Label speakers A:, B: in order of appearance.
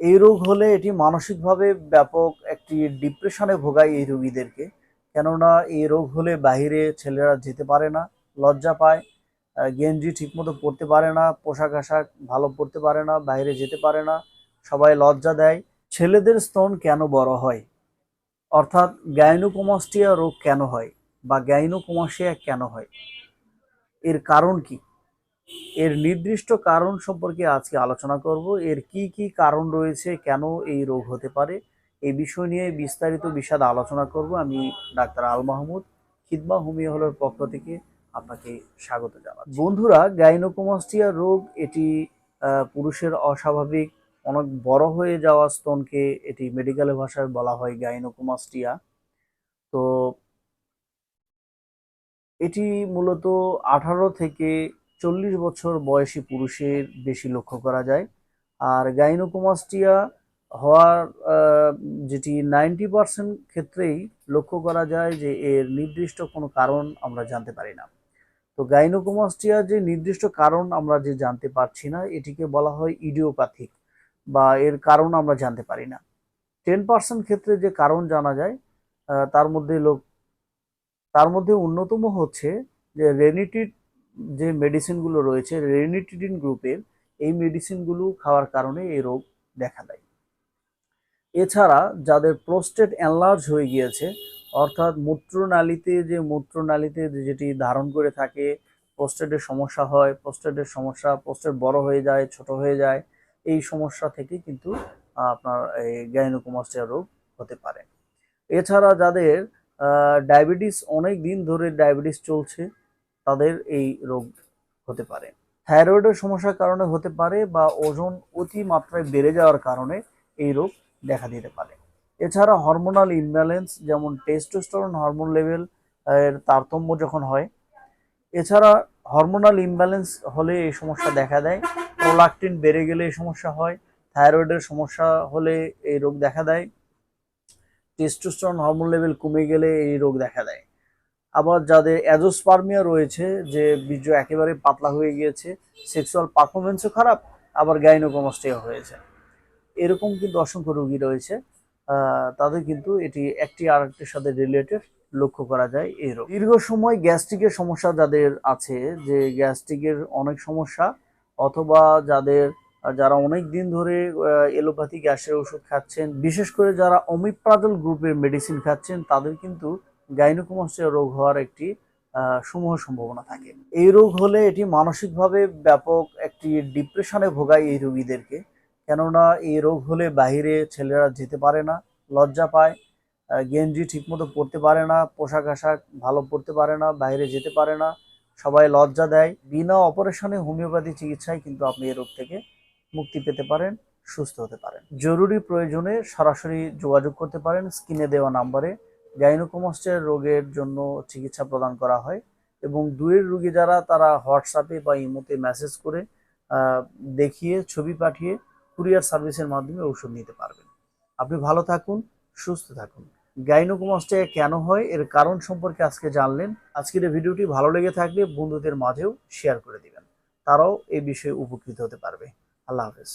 A: এই রোগ হলে এটি মানসিকভাবে ব্যাপক একটি ডিপ্রেশনে ভোগায় এই রোগীদেরকে। কেননা এই রোগ হলে বাইরে ছেলেরা যেতে পারে না, লজ্জা পায় গেঞ্জি ঠিকমতো পরতে পারে না, পোশাক আশাক ভালো পরতে পারে না বাইরে যেতে পারে না, সবাই লজ্জা দেয়। ছেলেদের স্তন কেন বড় হয়? অর্থাৎ গাইনোকোমাস্টিয়া রোগ কেন হয় বা গাইনোকোমাসিয়া কেন হয়? এর কারণ কি? এর নির্দিষ্ট কারণ সম্পর্কে আজকে আলোচনা করব। এর কি কি কারণ রয়েছে? কেন এই রোগ হতে পারে? এই বিষয় নিয়ে বিস্তারিত বিশদ আলোচনা করব। আমি ডাক্তার আল মাহমুদ, খিদমা হোমিও হলের পক্ষ থেকে আপনাকে স্বাগত জানাচ্ছি। বন্ধুরা, গাইনোকোমাস্টিয়া রোগ, এটি পুরুষের অস্বাভাবিক, অনেক বড় হয়ে যাওয়া স্তনকে এটি মেডিকেল ভাষায় বলা হয় গাইনোকোমাস্টিয়া। তো, এটি মূলত আঠারো থেকে চল্লিশ বছর বয়সী পুরুষের বেশি লক্ষ্য করা যায়। আর গাইনোকোমাস্টিয়া হওয়ার যেটি নাইনটি পার্সেন্ট ক্ষেত্রেই লক্ষ্য করা যায় যে এর নির্দিষ্ট কোনো কারণ আমরা জানতে পারি না। তো গাইনোকোমাস্টিয়া যে নির্দিষ্ট কারণ আমরা যে জানতে পারছি না, এটিকে বলা হয় ইডিওপ্যাথিক বা এর কারণ আমরা জানতে পারি না। টেন পার্সেন্ট ক্ষেত্রে যে কারণ জানা যায় তার মধ্যে লোক, তার মধ্যে অন্যতম হচ্ছে যে রেনিটিড যে মেডিসিনগুলো রয়েছে রেনিটিডিন গ্রুপের এই মেডিসিনগুলো খাওয়ার কারণে এই রোগ দেখা দেয়। এছাড়া যাদের প্রোস্টেট অ্যানলার্জ হয়ে গিয়েছে, অর্থাৎ মূত্রনালীতে যে মূত্রনালীতে যেটি ধারণ করে থাকে প্রোস্টেটের সমস্যা হয় প্রোস্টেটের সমস্যা প্রোস্টেট বড় হয়ে যায়, ছোট হয়ে যায়, এই সমস্যা থেকে কিন্তু আপনার এই গাইনোকোমাস্টিয়া রোগ হতে পারে। এছাড়া যাদের ডায়াবেটিস অনেক দিন ধরে ডায়াবেটিস চলছে তাদের এই রোগ হতে পারে। থাইরয়েডের সমস্যার কারণে হতে পারে বা ওজন অতি মাত্রায় বেড়ে যাওয়ার কারণে এই রোগ দেখা দিতে পারে। এছাড়া হরমোনাল ইমব্যালেন্স যেমন টেস্টোস্টেরন হরমোন লেভেল এর তারতম্য যখন হয়, এছাড়া হরমোনাল ইমব্যালেন্স হলে এই সমস্যা দেখা দেয় প্রোলাকটিন বেড়ে গেলে এই সমস্যা হয় থাইরয়েডের সমস্যা হলে এই রোগ দেখা দেয় টেস্টোস্টেরন হরমোন লেভেল কমে গেলে এই রোগ দেখা দেয়। আবার যাদের অ্যাজোস্পার্মিয়া রয়েছে, যে বীর্য একেবারে পাতলা হয়ে গিয়েছে সেক্সুয়াল পারফরমেন্সও খারাপ, আবার গাইনোকোমাস্টিয়া হয়েছে। এরকম কিন্তু অসংখ্য রোগী রয়েছে তাদের কিন্তু এটি একটি আর একটির সাথে রিলেটেড লক্ষ্য করা যায় এই রোগ। দীর্ঘ সময় গ্যাস্ট্রিকের সমস্যা যাদের আছে, যে গ্যাস্ট্রিকের অনেক সমস্যা, অথবা যাদের, যারা অনেক দিন ধরে এলোপ্যাথি গ্যাসের ওষুধ খাচ্ছেন, বিশেষ করে যারা অমিপ্রাজল গ্রুপের মেডিসিন খাচ্ছেন, তাদের কিন্তু গাইনোকোমাস্টিয়া রোগ হওয়ার একটি সমূহ সম্ভাবনা থাকে। এই রোগ হলে এটি মানসিকভাবে ব্যাপক একটি ডিপ্রেশনে ভোগায় এই রোগীদেরকে। কেননা এই রোগ হলে বাইরে ছেলেরা যেতে পারে না, লজ্জা পায় গেঞ্জি ঠিকমতো পরতে পারে না, পোশাক আশাক ভালো পরতে পারে না বাইরে যেতে পারে না, সবাই লজ্জা দেয়। বিনা অপারেশনে হোমিওপ্যাথি চিকিৎসায় কিন্তু আপনি এই রোগ থেকে মুক্তি পেতে পারেন, সুস্থ হতে পারেন। জরুরি প্রয়োজনে সরাসরি যোগাযোগ করতে পারেন, স্ক্রিনে দেওয়া নাম্বারে গাইনোকোমাস্টের রোগের জন্য চিকিৎসা প্রদান করা হয় এবং দূরের রোগী যারা, তারা হোয়াটসঅ্যাপে বা ইমোতে মেসেজ করে দেখিয়ে, ছবি পাঠিয়ে কুরিয়ার সার্ভিসের মাধ্যমে ওষুধ নিতে পারবেন। আপনি ভালো থাকুন, সুস্থ থাকুন। গাইনোকোমাস্টিয়া কেন হয়, এর কারণ সম্পর্কে আজকে জানলেন। আজকের এই ভিডিওটি ভালো লেগে থাকলে বন্ধুদের মাঝেও শেয়ার করে দিবেন। তারাও এই বিষয়ে উপকৃত হতে পারবে। আল্লাহ হাফেজ।